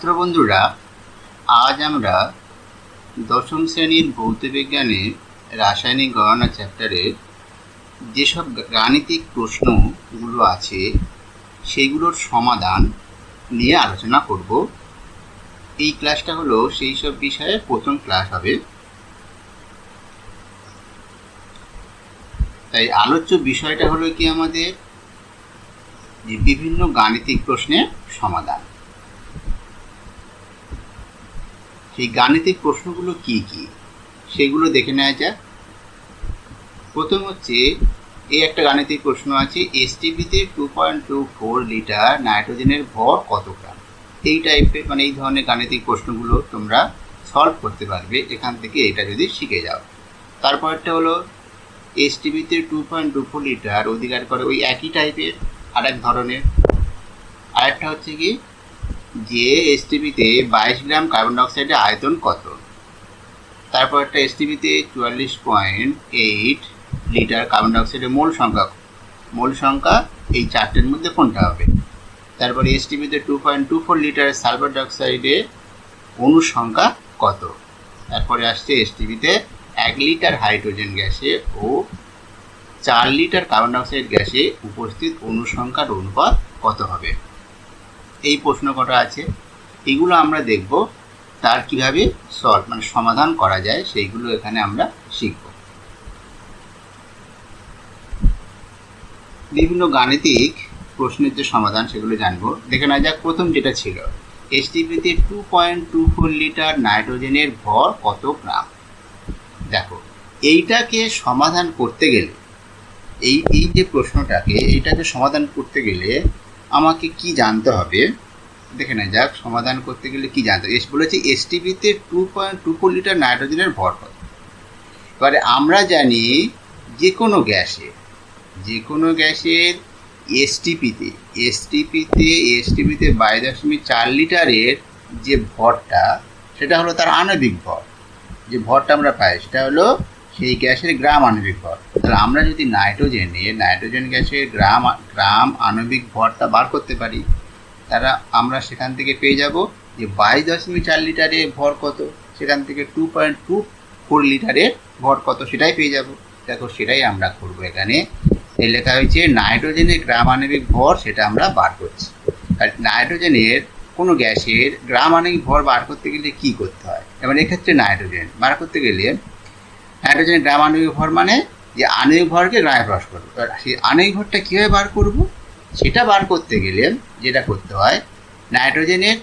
ছাত্র বন্ধুরা আজ আমরা দশম শ্রেণির ভৌতবিজ্ঞানের রাসায়নিক গণনা চ্যাপ্টারের যেসব গাণিতিক প্রশ্নগুলো আছে সেইগুলোর সমাধান নিয়ে আলোচনা করব। এই ক্লাসটা হলো সেই সব বিষয়ে প্রথম ক্লাস হবে। তাই আলোচ্য বিষয়টা হলো কি আমাদের? যে বিভিন্ন গাণিতিক প্রশ্নের সমাধান। সেই গাণিতিক প্রশ্নগুলো কি কি? সেগুলো দেখে নেওয়া যাক। প্রথম হচ্ছে এই একটা গাণিতিক প্রশ্ন আছে এসটিপিতে two point two four litre নাইট্রোজেনের ভর কত গ্রাম? এই টাইপের মানে এই ধরনের গাণিতিক প্রশ্নগুলো তোমরা সলভ করতে পারবে, এখান থেকে এটা যদি শিখে যাও। তারপরটা হলো এসটিভিতে two point two four litre অধিকার করে ওই একই টাইপের আর এক ধরনের। আরেকটা হচ্ছে কি যে এসটিভিতে বাইশ গ্রাম কার্বন ডাইঅক্সাইডের আয়তন কত? তারপর একটা এসটিভিতে চুয়াল্লিশ পয়েন্ট এইট লিটার কার্বন ডাইঅক্সাইডের মোল সংখ্যা মোল সংখ্যা এই চারটের মধ্যে কোনটা হবে? তারপরে এসটিভিতে two point two four litre sulphur ডাইঅক্সাইডের অণু সংখ্যা কত? তারপরে আসছে এসটিভিতে এক লিটার হাইড্রোজেন গ্যাসে ও চার লিটার কার্বন ডাইঅক্সাইড গ্যাসে উপস্থিত অণু সংখ্যার অনুপাত কত হবে? এই প্রশ্ন কটা আছে, এগুলো আমরা দেখব, তার কীভাবে সলভ মানে সমাধান করা যায়, সেইগুলো এখানে আমরা শিখব। বিভিন্ন গাণিতিক প্রশ্নের যে সমাধান, সেগুলো জানব। দেখে না যাক, প্রথম যেটা ছিল, এসটিপিতে two point two four litre নাইট্রোজেনের ভর কত গ্রাম? দেখো, এইটাকে সমাধান করতে গেলে, এই এই যে প্রশ্নটাকে, এইটাকে সমাধান করতে গেলে আমাকে কি জানতে হবে? দেখে না যাক, সমাধান করতে গেলে কি জানতে হবে? এস, বলেছি এসটিপিতে two point two four litre নাইট্রোজেনের ভর কত? এবারে আমরা জানি যে কোনো গ্যাসে, যে কোনো গ্যাসের এসটিপিতে এসটিপিতে এসটিপিতে বাইশ দশমিক চার লিটারের যে ভরটা, সেটা হলো তার আণবিক ভর। যে ভরটা আমরা পাই, সেটা হলো সেই গ্যাসের গ্রাম আণবিক ভর। তাহলে আমরা যদি নাইট্রোজেনের নাইট্রোজেন গ্যাসের গ্রাম গ্রাম আণবিক ভরটা বার করতে পারি তারা আমরা সেখান থেকে পেয়ে যাব যে বাইশ দশমিক চার লিটারে ভর কত? সেখান থেকে টু পয়েন্ট টু ফোর লিটারের ভর কত? সেটাই পেয়ে যাব। দেখো, সেটাই আমরা করব এখানে। লেখা হয়েছে, নাইট্রোজেনের গ্রাম আণবিক ভর, সেটা আমরা বার করছি। আর নাইট্রোজেনের কোনো গ্যাসের গ্রাম আণবিক ভর বার করতে গেলে কী করতে হয়? এবার এক্ষেত্রে নাইট্রোজেন বার করতে গেলে, নাইট্রোজেনের গ্রাম আণবিক ভর মানে যে আণবিক ভরকে গ্রামে প্রকাশ করব। সেই আণবিক ভরটা কীভাবে বার করব, সেটা বার করতে গেলে যেটা করতে হয়, নাইট্রোজেনের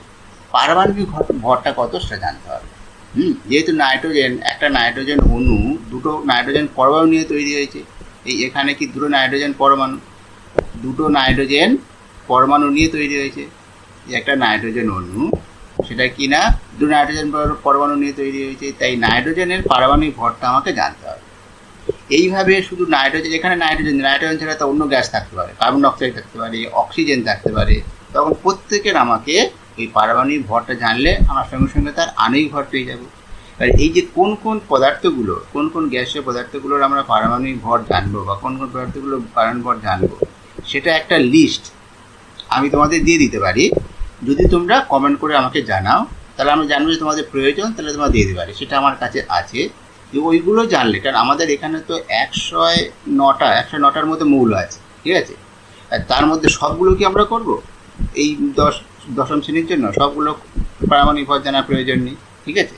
পারমাণবিক ভরটা কত সেটা জানতে হবে। হুম, যেহেতু নাইট্রোজেন, একটা নাইট্রোজেন অণু, দুটো নাইট্রোজেন পরমাণু নিয়ে তৈরি হয়েছে, এই এখানে কি দুটো নাইট্রোজেন পরমাণু? দুটো নাইট্রোজেন পরমাণু নিয়ে তৈরি হয়েছে একটা নাইট্রোজেন অণু, সেটা কি না? দুটো নাইট্রোজেন পরমাণু নিয়ে তৈরি হয়েছে, তাই নাইট্রোজেনের পারমাণবিক ভরটা আমাকে জানতে হবে। এইভাবে শুধু নাইট্রোজেন এখানে নাইট্রোজেন নাইট্রোজেন ছাড়া তো অন্য গ্যাস থাকতে পারে, কার্বন ডাইঅক্সাইড থাকতে পারে, অক্সিজেন থাকতে পারে। তখন প্রত্যেকের আমাকে এই পারমাণবিক ভরটা জানলে আমার সঙ্গে সঙ্গে তার আণবিক ভর পেয়ে যাব। আর এই যে কোন কোন পদার্থগুলো, কোন কোন গ্যাসীয় পদার্থগুলোর আমরা পারমাণবিক ভর জানব বা কোন কোন পদার্থগুলো পারমাণবিক ভর জানব, সেটা একটা লিস্ট আমি তোমাদের দিয়ে দিতে পারি। যদি তোমরা কমেন্ট করে আমাকে জানাও, তাহলে আমি জানব যে তোমাদের প্রয়োজন, তাহলে তোমরা দিয়ে দিতে পারি। সেটা আমার কাছে আছে। ওইগুলো জানলে, কারণ আমাদের এখানে তো একশো নটা একশো নটার মধ্যে মৌল আছে, ঠিক আছে? আর তার মধ্যে সবগুলো কি আমরা করব? এই দশ, দশম শ্রেণির জন্য সবগুলো পারমাণবিক ভর জানার প্রয়োজন নেই, ঠিক আছে?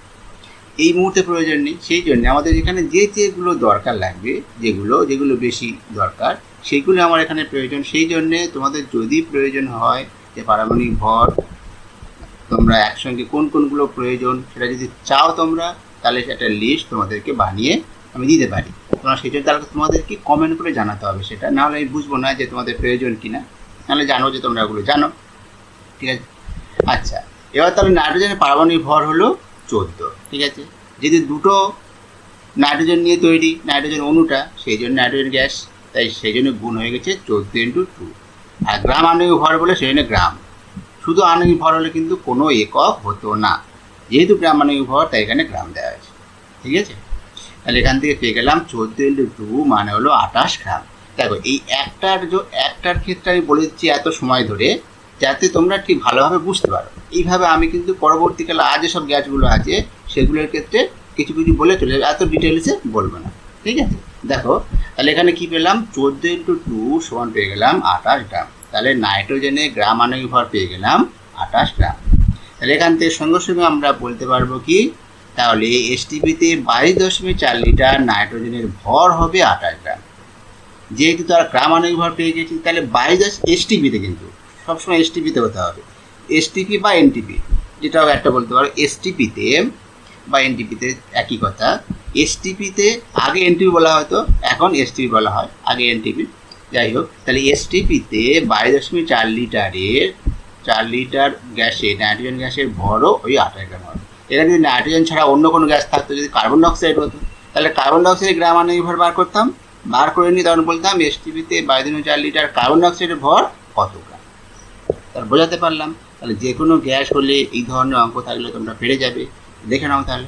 এই মুহূর্তে প্রয়োজন নেই, সেই জন্য আমাদের এখানে যে যেগুলো দরকার লাগবে, যেগুলো যেগুলো বেশি দরকার, সেইগুলো আমার এখানে প্রয়োজন। সেই জন্যে তোমাদের যদি প্রয়োজন হয় যে পারমাণবিক ভর, তোমরা একসঙ্গে কোন কোনগুলো প্রয়োজন, সেটা যদি চাও তোমরা তাহলে একটা লিস্ট তোমাদেরকে বানিয়ে আমি দিতে পারি। তোমরা জন্য তাহলে তোমাদেরকে কমেন্ট করে জানাতে হবে সেটা। নাহলে আমি বুঝব না যে তোমাদের প্রয়োজন কি না নাহলে জানো যে তোমরা ওগুলো জানো। ঠিক আছে? আচ্ছা এবার তাহলে নাইট্রোজেনের পারমাণবিক ভর হলো চোদ্দ। ঠিক আছে? যেহেতু দুটো নাইট্রোজেন নিয়ে তৈরি নাইট্রোজেন অণুটা, সেই জন্য নাইট্রোজেন গ্যাস তাই সেই জন্য গুণ হয়ে গেছে চোদ্দ ইন্টু টু আর গ্রাম আণবিক ভর বলে সেই জন্য গ্রাম। শুধু আণবিক ভর হলে কিন্তু কোনো একক হতো না। যেহেতু গ্রাম আণবিক ভর তাই এখানে গ্রাম দেওয়া হয়েছে। ঠিক আছে? তাহলে এখান থেকে পেয়ে গেলাম চোদ্দ ইন্টু টু মানে হলো আঠাশ গ্রাম। দেখো, এই একটার যে একটার ক্ষেত্রে আমি বলে দিচ্ছি এত সময় ধরে, যাতে তোমরা ঠিক ভালোভাবে বুঝতে পারো। এইভাবে আমি কিন্তু পরবর্তীকালে আর যেসব গ্যাসগুলো আছে, সেগুলোর ক্ষেত্রে কিছু কিছু বলে চলে এত ডিটেলসে বলব না। ঠিক আছে? দেখো, তাহলে এখানে কি পেলাম? চোদ্দ ইন্টু টু সমান পেয়ে গেলাম আঠাশ গ্রাম। তাহলে নাইট্রোজেনে গ্রাম আণবিক ভর পেয়ে গেলাম আঠাশ গ্রাম। তাহলে এখান থেকে সঙ্গে সঙ্গে আমরা বলতে পারব কি তাহলে এসটিপিতে বাইশ দশমিক চার লিটার নাইট্রোজেনের ভর হবে আঠাশ গ্রাম যেহেতু তার গ্রাম আণবিক ভর পেয়ে গেছি তাহলে বাইশ দশ এসটিপিতে কিন্তু সবসময় এসটিপিতে হতে হবে এসটিপি বা এনটিপি যেটাও একটা বলতে পারো এসটিপিতে বা এনটিপিতে একই কথা এসটিপিতে আগে এনটিপি বলা হতো এখন এসটিপি বলা হয় আগে এনটিপি যাই হোক তাহলে এসটিপিতে বাইশ দশমিক চার লিটারের চার লিটার গ্যাসে, নাইট্রোজেন গ্যাসের ভরও ওই আঠাশ গ্রাম হবে। এখানে যদি নাইট্রোজেন ছাড়া অন্য কোনো গ্যাস থাকতো, যদি কার্বন ডাইঅক্সাইড হতো, তাহলে কার্বন ডাইঅক্সাইড গ্রাম আণবিক ভর বার করতাম। বার করে নিয়ে তখন বলতাম, এসটিপিতে বাইশ দশমিক চার লিটার কার্বন ডাইঅক্সাইডের ভর কত গ্রাম? তার বোঝাতে পারলাম, তাহলে যে কোনো গ্যাস হলে এই ধরনের অঙ্ক থাকলে তোমরা পেরে যাবে। দেখে নাও তাহলে।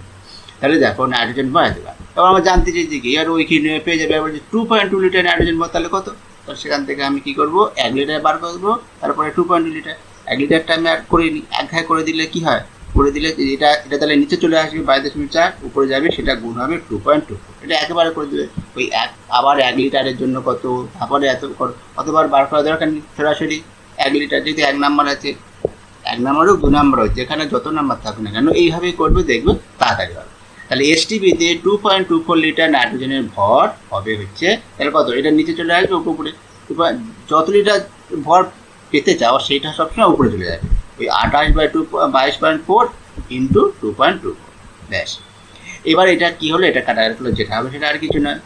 তাহলে দেখো, নাইট্রোজেন বাড়াতে পারে। তখন আমরা জানতে চাইছি কি আর ওইখানে পেয়ে যাবে এবার two point two litre nitrogen ভর তাহলে কত? তো সেখান থেকে আমি কি করব? এক লিটার বার করব তারপরে টু পয়েন্ট টু লিটার এক লিটারটা আমি অ্যাড করে এক ঘায় করে দিলে কি হয়? করে দিলে এটা এটা তাহলে নিচে চলে আসবে বাইশ দশমিক চার, উপরে যাবে, সেটা গুণ হবে টু পয়েন্ট টু এটা একেবারে করে দেবে। ওই এক, আবার এক লিটারের জন্য কত তারপরে এত কতবার বার করা দরকার নেই সরাসরি। এক লিটার যদি এক নাম্বার আছে, এক নাম্বার হোক, দু নাম্বার হচ্ছে এখানে যত নাম্বার থাকুক না কেন, এইভাবেই করবে, দেখবে, তাড়াতাড়ি হবে। তাহলে এসটিপিতে two point two four litre নাইট্রোজেনের ভর হবে হচ্ছে, তাহলে কত? এটা নিচে চলে আসবে, উপরে। যত লিটার ভর পেতে চাও সেইটা সবসময় উপরে চলে যাবে ওই আঠাশ বাই টু বাইশ point four into two point two four ব্যাস। এবার এটা কী হলো? এটা কাটা গেলো। যেটা হবে সেটা আর কিছু নয়।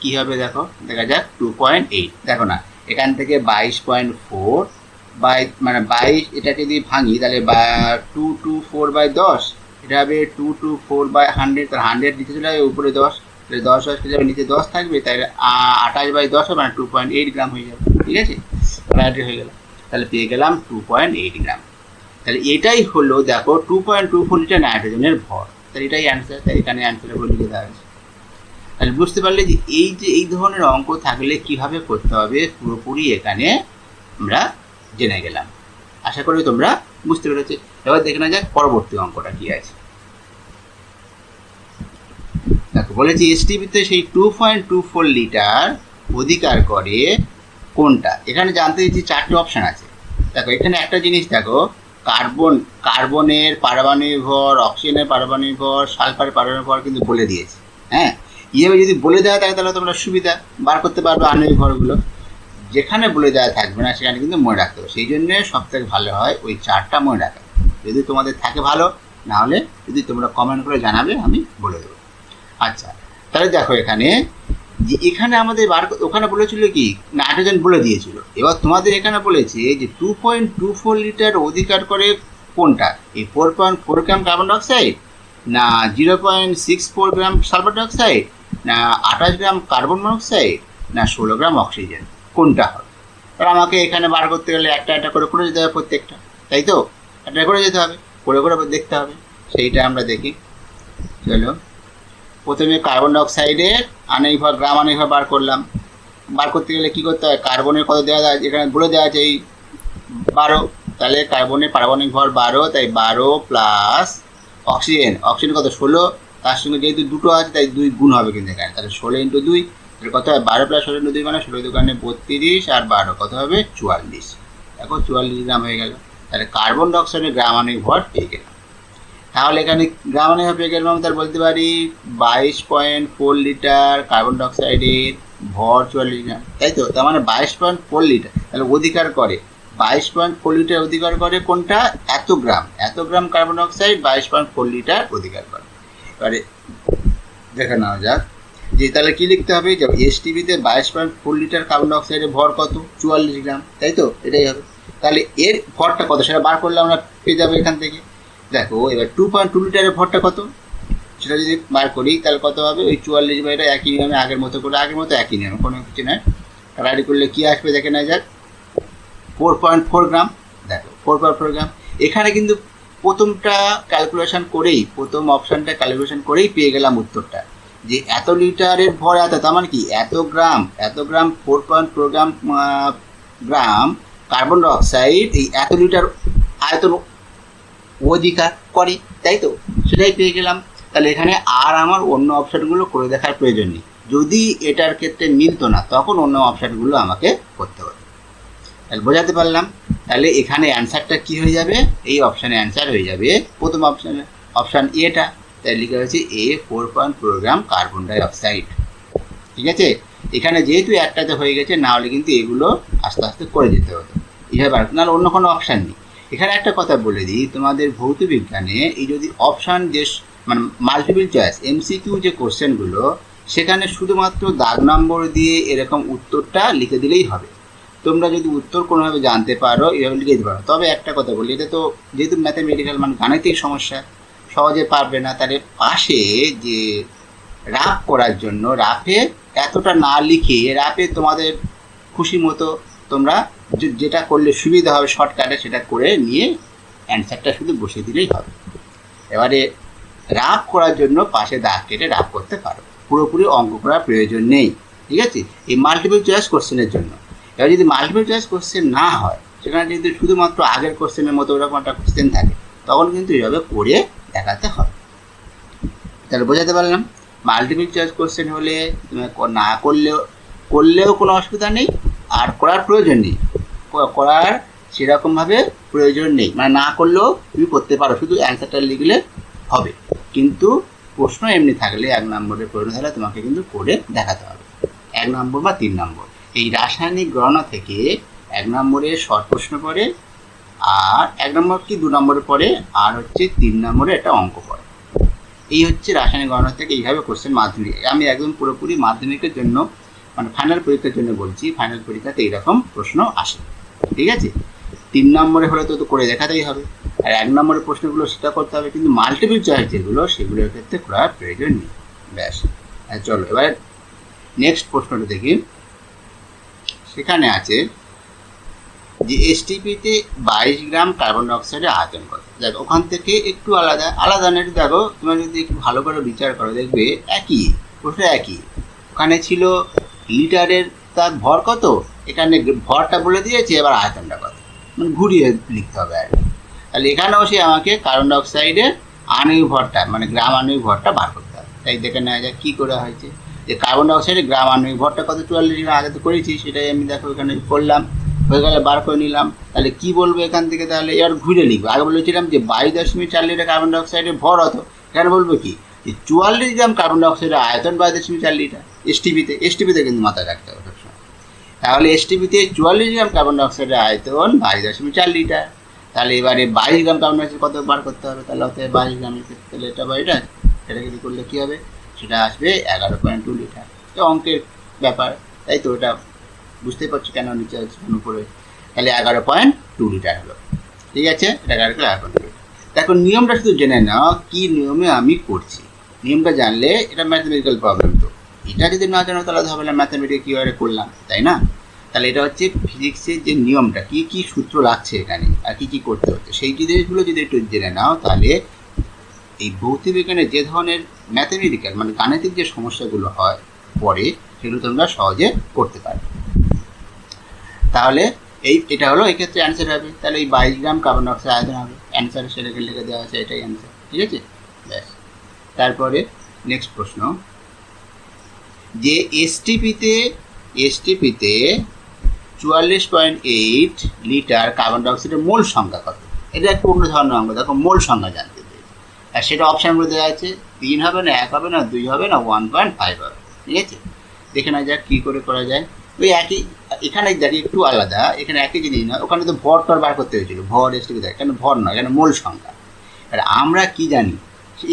কী হবে দেখো? দেখা যাক টু পয়েন্ট এইট দেখো না, এখান থেকে বাইশ পয়েন্ট ফোর বাই মানে বাইশ এটাকে যদি ভাঙি, তাহলে টু টু ফোর বাই দশ, এটা হবে two two four by hundred তাহলে হান্ড্রেড নিচে চলে যাবে, উপরে দশ। তাহলে দশ দশ যাবে, নিচে দশ থাকবে, তাহলে আঠাশ বাই দশ হবে মানে টু পয়েন্ট এইট গ্রাম হয়ে যাবে। ঠিক আছে? হয়ে গেল। তাহলে পেয়ে গেলাম টু পয়েন্ট এইট গ্রাম তাহলে এটাই হলো, দেখো two point two four litre নাইট্রোজেনের ভর। তাহলে এটাই অ্যান্সার তাই এখানে অ্যান্সার বলে লিখে দেওয়া হয়েছে তাহলে বুঝতে পারলে যে এই যে, এই ধরনের অঙ্ক থাকলে কীভাবে করতে হবে, পুরোপুরি এখানে আমরা জেনে গেলাম। আশা করি তোমরা বুঝতে পেরেছ। এবার দেখে না যাক পরবর্তী অঙ্কটা কি আছে। দেখো, বলেছি এসটিভিতে সেই two point two four litre অধিকার করে কোনটা? এখানে জানতে দিচ্ছি চারটে অপশান আছে। দেখো, এখানে একটা জিনিস দেখো কার্বন কার্বনের পারমাণবিক অক্সিজেনের পারমাণবিক সালফারের পারমাণবিক কিন্তু বলে দিয়েছে। হ্যাঁ? এইভাবে যদি বলে দেওয়া থাকে তাহলে তোমরা সুবিধা, বার করতে পারবে আণবিক ভরগুলো। যেখানে বলে দেওয়া থাকবে না, সেখানে কিন্তু মনে রাখতে হবে। সেই জন্যে সব থেকে ভালো হয় ওই চারটা মনে রাখা। যদি তোমাদের থাকে ভালো, না হলে যদি তোমরা কমেন্ট করে জানাবে, আমি বলে দেবো। আচ্ছা তাহলে দেখো এখানে যে এখানে আমাদের বার ওখানে বলেছিল কি? নাইট্রোজেন বলে দিয়েছিল। এবার তোমাদের এখানে বলেছে যে two point two four litre অধিকার করে কোনটা? এই four point four gram carbon dioxide না zero point six four gram sulphur dioxide না আঠাশ গ্রাম কার্বন মনোক্সাইড না ষোলো গ্রাম অক্সিজেন কোনটা হবে? এবার আমাকে এখানে বার করতে গেলে একটা একটা করে করে যেতে হবে প্রত্যেকটা, তাই তো? একটা করে যেতে হবে, করে করে দেখতে হবে। সেইটা আমরা দেখি। চলো। প্রথমে কার্বন ডাইঅক্সাইডের আণবিক ভর গ্রাম আণবিক ভর বার করলাম। বার করতে গেলে কী করতে হয়? কার্বনের কত দেওয়া আছে এখানে বলে দেওয়া আছে এই বারো। তাহলে কার্বনের পারমাণবিক ভর বারো, তাই বারো প্লাস অক্সিজেন অক্সিজেন কত? ষোলো। তার সঙ্গে যেহেতু দুটো আছে, তাই দুই গুণ হবে কিন্তু এখানে। তাহলে ষোলো ইন্টু দুই, তাহলে কত হয়? বারো প্লাস ষোলো ইন্টু দুই মানে ষোলো দোকানে বত্রিশ আর বারো। কত হবে? চুয়াল্লিশ। এখন চুয়াল্লিশ গ্রাম হয়ে গেল। তাহলে কার্বন ডাইঅক্সাইডের গ্রাম আণবিক ভর পেয়ে গেলাম। তাহলে এখানে গ্রাম পেয়ে গেলাম তার বলতে পারি বাইশ পয়েন্ট ফোর লিটার কার্বন ডাইঅক্সাইডের ভর চুয়াল্লিশ গ্রাম। তাই তো? তার মানে বাইশ পয়েন্ট ফোর লিটার। তাহলে অধিকার করে। বাইশ পয়েন্ট ফোর লিটার অধিকার করে কোনটা? এত গ্রাম। এত গ্রাম কার্বন ডাইঅক্সাইড, বাইশ পয়েন্ট ফোর লিটার অধিকার করে। এবারে দেখে নেওয়া যাক। যে তাহলে কী লিখতে হবে? যে এসটিভিতে বাইশ পয়েন্ট ফোর লিটার কার্বন ডাইঅক্সাইডের ভর কত? চুয়াল্লিশ গ্রাম। তাই তো? এটাই হবে। তাহলে এর ভরটা কত? সেটা বার করলে আমরা পেয়ে যাব এখান থেকে। দেখো, এবার টু পয়েন্ট টু লিটারের ভরটা কত? সেটা যদি বার করি, তাহলে কত হবে? ওই চুয়াল্লিশ বা এটা একই নিয়মে আগের মতো করে, আগের মতো একই নিয়মে, কোনো কিছু নয়। রাডি করলে কী আসবে দেখে নেওয়া যাক। ফোর পয়েন্ট ফোর গ্রাম দেখো ফোর পয়েন্ট ফোর গ্রাম এখানে কিন্তু প্রথমটা ক্যালকুলেশন করেই, প্রথম অপশানটা ক্যালকুলেশন করেই পেয়ে গেলাম উত্তরটা। যে এত লিটারের ভর এত, তার মানে কি? এত গ্রাম এত gram four point four gram gram carbon dioxide এই এত লিটার আয়তন অধিকার করে, তাই তো? সেটাই পেয়ে গেলাম। তাহলে এখানে আর আমার অন্য অপশানগুলো করে দেখার প্রয়োজন নেই। যদি এটার ক্ষেত্রে মিলতো না, তখন অন্য অপশানগুলো আমাকে করতে হতো। তাহলে বোঝাতে পারলাম। তাহলে এখানে অ্যান্সারটা কি হয়ে যাবে? এই অপশানে অ্যান্সার হয়ে যাবে প্রথম অপশানে অপশান এটা তাই লিখে হয়েছে এ ফোর পয়েন্ট প্রোগ্রাম কার্বন ডাই অক্সাইড ঠিক আছে? এখানে যেহেতু একটাতে হয়ে গেছে, না হলে কিন্তু এগুলো আস্তে আস্তে করে যেতে হতো। এইভাবে আর অন্য কোনো অপশান নেই। এখানে একটা কথা বলে দিই, তোমাদের ভৌত বিজ্ঞানে এই যদি অপশান যে মানে মাল্টিপল চয়েস এমসিকিউ যে কোশ্চেনগুলো সেখানে শুধুমাত্র দাগ নম্বর দিয়ে এরকম উত্তরটা লিখে দিলেই হবে। তোমরা যদি উত্তর কোনোভাবে জানতে পারো, এভাবে লিখে দিতে পারো। তবে একটা কথা বলি, এটা তো যেহেতু ম্যাথামেটিক্যাল মানে গাণিতিক সমস্যা, সহজে পারবে না। তাহলে পাশে যে রাফ করার জন্য, রাফে এতটা না লিখে, রাফে তোমাদের খুশি মতো তোমরা যেটা করলে সুবিধা হবে শর্টকাটে সেটা করে নিয়ে অ্যান্সারটা শুধু বসিয়ে দিলেই হবে। এবারে রাফ করার জন্য পাশে দাগ কেটে রাফ করতে পারো। পুরোপুরি অঙ্ক করার প্রয়োজন নেই, ঠিক আছে? এই মাল্টিপল চয়েস কোশ্চেনের জন্য। এবার যদি মাল্টিপল চয়েস কোশ্চেন না হয়, সেখানে যদি শুধুমাত্র আগের কোশ্চেনের মতো ওরকম একটা কোশ্চেন থাকে, তখন কিন্তু এইভাবে করে দেখাতে হবে। তাহলে বোঝাতে পারলাম মাল্টিপল চয়েস কোশ্চেন হলে না করলেও করলেও কোনো অসুবিধা নেই আর করার প্রয়োজন নেই। করার সেরকমভাবে প্রয়োজন নেই। মানে না করলেও তুমি করতে পারো, শুধু অ্যান্সারটা লিখলে হবে। কিন্তু প্রশ্ন এমনি থাকলে এক নম্বরের প্রয়োজন হলে তোমাকে কিন্তু করে দেখাতে হবে। এক নম্বর বা তিন নম্বর। এই রাসায়নিক গণনা থেকে এক নম্বরে শর্ট প্রশ্ন পড়ে, আর এক নম্বর কি দু নম্বরে পড়ে, আর হচ্ছে তিন নম্বরে একটা অঙ্ক পড়ে। এই হচ্ছে রাসায়নিক গণনা থেকে এইভাবে কোশ্চেন মাধ্যমিক। আমি একদম পুরোপুরি মাধ্যমিকের জন্য মানে ফাইনাল পরীক্ষার জন্য বলছি ফাইনাল পরীক্ষাতে এইরকম প্রশ্ন আসে। ঠিক আছে? তিন নম্বরে হলে তো করে দেখাতেই হবে। আর এক নম্বরের প্রশ্নগুলো সেটা করতে হবে, কিন্তু মাল্টিপল চয়েস যেগুলো, সেগুলোর ক্ষেত্রে করার প্রয়োজন নেই। ব্যাস। চলো, এবার নেক্সট প্রশ্নটা দেখি। সেখানে আছে যে এসটিপিতে বাইশ গ্রাম কার্বন ডাইঅক্সাইডের আয়তন কত? দেখো, ওখান থেকে একটু আলাদা। আলাদা না একটু দেখো, তোমরা যদি একটু ভালো করে বিচার করো, দেখবে একই, প্রশ্ন একই। ওখানে ছিল লিটারের তার ভর কত? এখানে ভরটা বলে দিয়েছে, এবার আয়তনটা কত? মানে ঘুরিয়ে লিখতে হবে আর। তাহলে এখানেও সে আমাকে কার্বন ডাইঅক্সাইডের আণবিক ভরটা মানে গ্রাম আণবিক ভরটা বার করতে হবে। তাই দেখে নেওয়া যায় কী করে হয়েছে। যে কার্বন ডাইঅক্সাইডের গ্রাম আণবিক ভরটা কত? চুয়াল্লিশ আগে তো করেছি, সেটাই আমি দেখো এখানে করলাম। হয়ে গেলে বার করে নিলাম। তাহলে কি বলব এখান থেকে? তাহলে এবার ঘুরে লিখব। আগে বলেছিলাম যে বাইশ দশমিক চার লিটার কার্বন ডাইঅক্সাইডের ভর হতো এখানে বলব কি? যে চুয়াল্লিশ গ্রাম কার্বন ডাইঅক্সাইডের আয়তন বাইশ দশমিক চার লিটার। এসটিভিতে এসটিভিতে কিন্তু মাথায় রাখতে হবে সবসময়। তাহলে এসটিভিতে চুয়াল্লিশ গ্রাম কার্বন ডাইঅক্সাইডের আয়তন বাইশ দশমিক চার লিটার। তাহলে এবারে বাইশ গ্রাম কার্বন ডাইঅক্সাইড কত বার করতে হবে? তাহলে হতে বাইশ গ্রামের ক্ষেত্রে এটা বা এটা এটা যদি করলে কী হবে? সেটা আসবে এগারো পয়েন্ট টু লিটার। তো অঙ্কের ব্যাপার, তাই তো ওটা বুঝতেই পারছ কেন নিচে উপরে? তাহলে এগারো পয়েন্ট টু লিটার হলো। ঠিক আছে? এটা এগারো পয়েন্ট দেখো, নিয়মটা শুধু জেনে নাও, কী নিয়মে আমি করছি। নিয়মটা জানলে এটা ম্যাথমেটিক্যাল প্রবলেম এটা যদি না জানো, তাহলে হবে না কীভাবে করলাম, তাই না? তাহলে এটা হচ্ছে ফিজিক্সের যে নিয়মটা, কী কী সূত্র লাগছে এখানে, আর কী কী করতে হচ্ছে, সেই জিনিসগুলো যদি একটু জেনে নাও, তাহলে এই ভৌতিক বিজ্ঞানের যে ধরনের ম্যাথমেটিক্যাল মানে গাণিতিক যে সমস্যাগুলো হয় পরে, সেগুলো তোমরা সহজে করতে পারবে। তাহলে এই, এটা হলো এক্ষেত্রে অ্যান্সার হবে। তাহলে এই বাইশ গ্রাম কার্বন ডাইঅক্সাইড আয়তন হবে। অ্যান্সার সেটাকে লিখে দেওয়া আছে, এটাই অ্যান্সার ঠিক আছে? ব্যাস। তারপরে নেক্সট প্রশ্ন। যে এসটিপিতে এসটিপিতে চুয়াল্লিশ পয়েন্ট এইট লিটার কার্বন ডাইঅক্সাইডের মোল সংখ্যা কত? এটা একটু অন্য ধরনের অঙ্ক দেখো মোল সংখ্যা জানতে চাই আর সেটা অপশানগুলো দেওয়া আছে, তিন হবে না, এক হবে না, দুই হবে না ওয়ান পয়েন্ট ফাইভ হবে, ঠিক আছে? দেখে না যাক কী করে করা যায়। ওই একই, এখানে দেখি একটু আলাদা, এখানে একই জিনিস নয়, ওখানে তো ভর টর বার করতে হয়েছিল, ভর এসটিপি দেখ কেন ভর নয় কেন মোল সংখ্যা। আর আমরা কি জানি?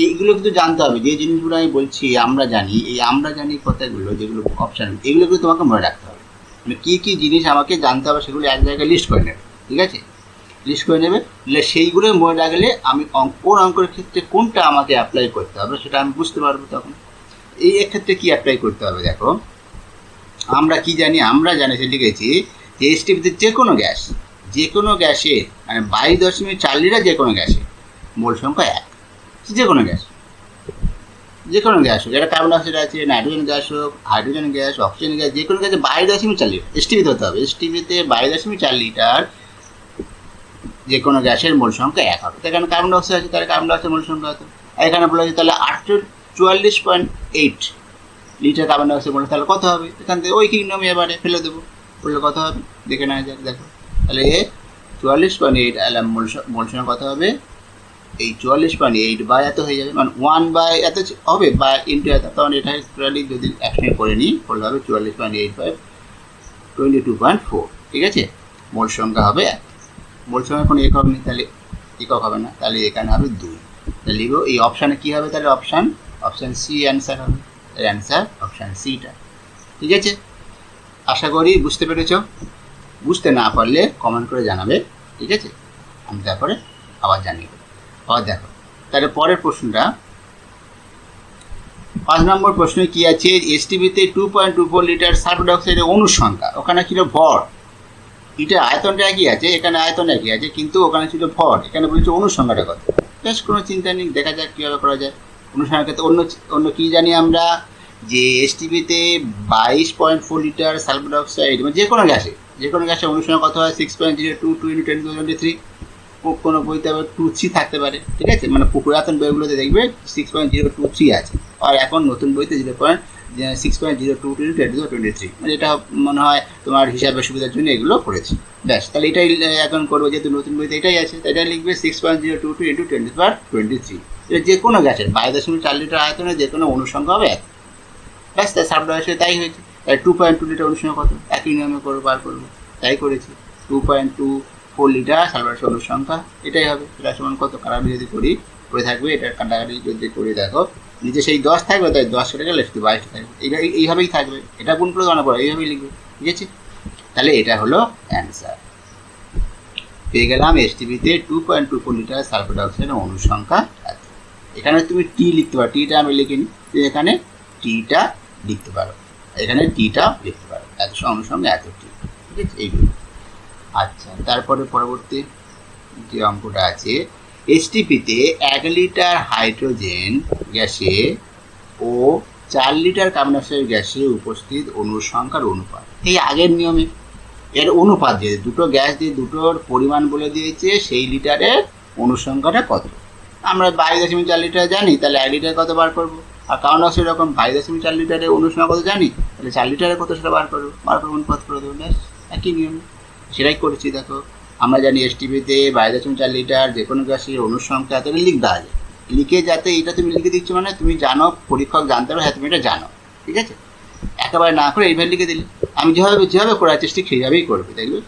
এইগুলো কিন্তু জানতে হবে। যে জিনিসগুলো আমি বলছি আমরা জানি, এই আমরা জানি কথাগুলো, যেগুলো অপশান এগুলো কিন্তু তোমাকে মনে রাখতে হবে। মানে কী কী জিনিস আমাকে জানতে হবে সেগুলো এক জায়গায় লিস্ট করে নেবে, ঠিক আছে? লিস্ট করে নেবে সেইগুলো মনে রাখলে আমি কোন অঙ্কের ক্ষেত্রে কোনটা আমাকে অ্যাপ্লাই করতে হবে সেটা আমি বুঝতে পারব তখন। এই ক্ষেত্রে কী অ্যাপ্লাই করতে হবে দেখো? আমরা কি জানি, আমরা জানি, সে লিখেছি যে এসটিভিতে যে কোনো গ্যাস, যে কোনো গ্যাসে মানে বাইশ দশমিক চার লিটার যে কোনো গ্যাসে মোল সংখ্যা এক। যে কোনো গ্যাস। যে কোনো গ্যাস হোক, এটা কার্বন ডাইঅক্সাইড আছে নাইট্রোজেন গ্যাস হোক হাইড্রোজেন গ্যাস অক্সিজেন গ্যাস যে কোনো গ্যাসে বাইরে দশমিক চার লিটার এসটিভিতে হতে হবে। এসটিভিতে বাইরে দশমিক চার লিটার যে কোনো গ্যাসের মূল সংখ্যা এক হবে। তো এখানে কার্বন ডাইঅক্সাইড আছে, তাহলে কার্বন ডাইঅক্সাইড মূল সংখ্যা হতো এখানে বলা হয়েছে, তাহলে আটশো চুয়াল্লিশ point eight litre carbon dioxide mole, তাহলে কত হবে? এখান থেকে ওই কি নিয়মে এবারে ফেলে দেবো। বললে কত হবে? দেখে নেওয়া যাক, দেখো। তাহলে চুয়াল্লিশ পয়েন্ট এইট মোল মোল সংখ্যা কত হবে? এই চুয়াল্লিশ পয়েন্ট এইট বাই এত হয়ে যাবে মানে ওয়ান বাই এত হবে বা ইন্টু এত, তখন এটা টোটালি যদি একসঙ্গে করে নিই, করলে হবে চুয়াল্লিশ point eight five twenty two point four ঠিক আছে? মোল সংখ্যা হবে এক। মোল সংখ্যা কোনো একক নেই, তাহলে একক হবে না, তাহলে এখানে হবে দুই। তাহলে লিখব, এই অপশানে কী হবে তাহলে অপশান অপশান সি অ্যান্সার হবে, তাহলে অ্যান্সার অপশান সিটা ঠিক আছে? আশা করি বুঝতে পেরেছ। বুঝতে না পারলে কমেন্ট করে জানাবে, ঠিক আছে? আমি তারপরে আবার জানিয়ে দেবো। আবার দেখো। তাহলে পরের প্রশ্নটা। পাঁচ নম্বর প্রশ্নে কি আছে? এসটিভিতে two point two four litre sulphur ডাইঅক্সাইডের অনুসংখ্যা ওখানে ছিল ভর। এটা আয়তনটা একই আছে, এখানে আয়তন একই আছে, কিন্তু ওখানে ছিল ভর, এখানে বলেছে অনুসংখ্যাটা কত? বেশ, কোনো চিন্তা নেই, দেখা যাক কীভাবে করা যায়। অনুসংখ্যার ক্ষেত্রে অন্য অন্য কী জানি আমরা, যে এসটিভিতে বাইশ point four litre sulphur dioxide মানে যে কোনো গ্যাসে যে কোনো গ্যাসে অনুসংখ্যা কত হয়? Six point zero two two into twenty three কোনো বইতে আবার টু থ্রি থাকতে পারে, ঠিক আছে? মানে পুরাতন বইগুলোতে দেখবে six point zero two three আছে। আর এখন নতুন বইতে zero point six point zero two twenty twenty three মানে এটা মনে হয় তোমার হিসাবের সুবিধার জন্য এগুলো করেছে ব্যাস, তাহলে এটাই এখন করব, যেহেতু নতুন বইতে এটাই আছে এটা লিখবে six point zero two two into twenty per twenty three এটা যে কোনো গ্যাসের বাইশ দশমিক চার লিটার আয়তনে যে কোনো অনুসংখ্যা হবে এক। ব্যাস তাই সাব বয়সে তাই হয়েছে। তাই টু পয়েন্ট টু লিটার অনুসংখ্যা কত? একই নিয়মে করব, বার করব। তাই করেছি। Two point two four litre sulphur ষোলোর সংখ্যা, এটাই হবে। এটা সমান কত? কারাবি যদি করি? করে থাকবে, এটা কাটাকাটি যদি করে দেখো। নিচে সেই দশ থাকবে, তাই দশ কেটে গেলে একটু বাইশ থাকবে। এইটা এইভাবেই থাকবে। এটা গুণ করে জানা পড়ে? এইভাবেই লিখবে। ঠিক আছে তাহলে এটা হলো অ্যান্সার পেয়ে গেলাম এসটিভিতে two point two four litre sulphur ডাইঅক্সাইডের অনুসংখ্যা এত। এখানে তুমি টি লিখতে পারো। টিটা আমি লিখিনি তুমি এখানে টিটা লিখতে পারো। এখানে টিটা লিখতে পারো। এত অনুসঙ্গে এত টি ঠিক আছে? এইগুলো। আচ্ছা তারপরে পরবর্তী যে অঙ্কটা আছে এসটিপিতে এক লিটার হাইড্রোজেন গ্যাসে ও চার লিটার কার্বন ডাইঅক্সাইড গ্যাসে উপস্থিত অণুর সংখ্যার অনুপাত। এই আগের নিয়মে এর অনুপাত যে দুটো গ্যাস দিয়ে দুটোর পরিমাণ বলে দিয়েছে, সেই লিটারের অনুসংখ্যাটা কত? আমরা বাইশ দশমিক চার লিটার জানি, তাহলে এক লিটার কত বার করব? আর কারণ আছে এরকম বাইশ দশমিক চার লিটারের অনুসংখ্যা কত জানি? তাহলে চার লিটারে কত সেটা বার করব? বার করব অনুপাত করে দেবো? ব্যাস, একই নিয়ম। সেটাই করেছি, দেখো। আমরা জানি এসটিভিতে বাইশ দশমিক চার লিটার যে কোনো গ্যাসের অনুসংখ্যা, তাহলে লিখ দেওয়া যায়। লিখে যাতে এটা তুমি লিখে দিচ্ছ মানে তুমি জানো, পরীক্ষক জানতে পারো হ্যাঁ তুমি এটা জানো। ঠিক আছে? একেবারে না করে এইভাবে লিখে দিলে। আমি যেভাবে যেভাবে করার চেষ্টা সেইভাবেই করবে দেখবে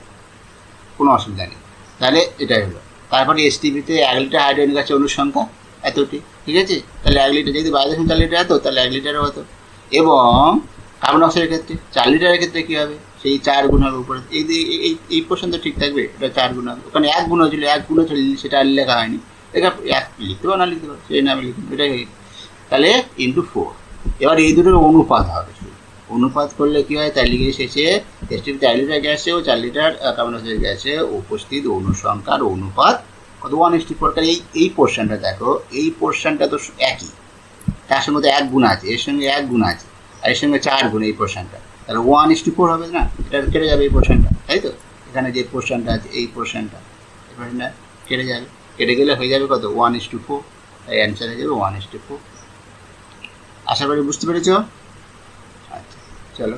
কোনো অসুবিধা নেই। তাহলে এটাই হলো। তারপরে এসটিভিতে এক লিটার হাইড্রোজেন গাছের অনুসংখ্যা, এতটি। ঠিক আছে? তাহলে এক লিটার যদি দশমিক চার লিটার এত তাহলে এক লিটারও হতো। এবং কার্বন ডাইঅক্সাইডের ক্ষেত্রে, চার লিটারের ক্ষেত্রে কী হবে? সেই চার গুণ হবে উপরে। এই এই, এই- এই পোর্শন তো ঠিক থাকবে, এটা চার গুণ। হবে ওখানে এক গুণ হয়েছিল, এক গুণ হয়েছিল, সেটা আর লেখা হয়নি। এটা এক লিখতে পারো, না লিখতে পারো, সেই নামে লিখতে এটাই তাহলে ইন্টু ফোর এবার এই দুটোর অনুপাত হবে। অনুপাত করলে কী হয়? তার লিখে শেষে এসটিভ চার লিটার গ্যাসে ও চার লিটার কার্বন ডাইঅক্সাইড গ্যাসে উপস্থিত অনুসংখ্যার অনুপাত কত? ওয়ান এসটি ফোর এই এই পোর্শনটা দেখো, এই পোর্শনটা তো একই। তার সঙ্গে তো এক গুণ আছে, এর সঙ্গে এক গুণ আছে, আর এর সঙ্গে চার গুণ এই পোর্শনটা তাহলে ওয়ান ইস টু ফোর হবে না? এটা কেটে যাবে এই পোর্শনটা তাই তো? এখানে যে পোর্শনটা আছে, এই পোর্শনটা এই পোর্শনটা কেটে যাবে। কেটে গেলে হয়ে যাবে কত? ওয়ান ইস টু ফোর তাই অ্যান্সার হয়ে যাবে ওয়ান ইস টু ফোর আশা করি বুঝতে পেরেছ? আচ্ছা চলো।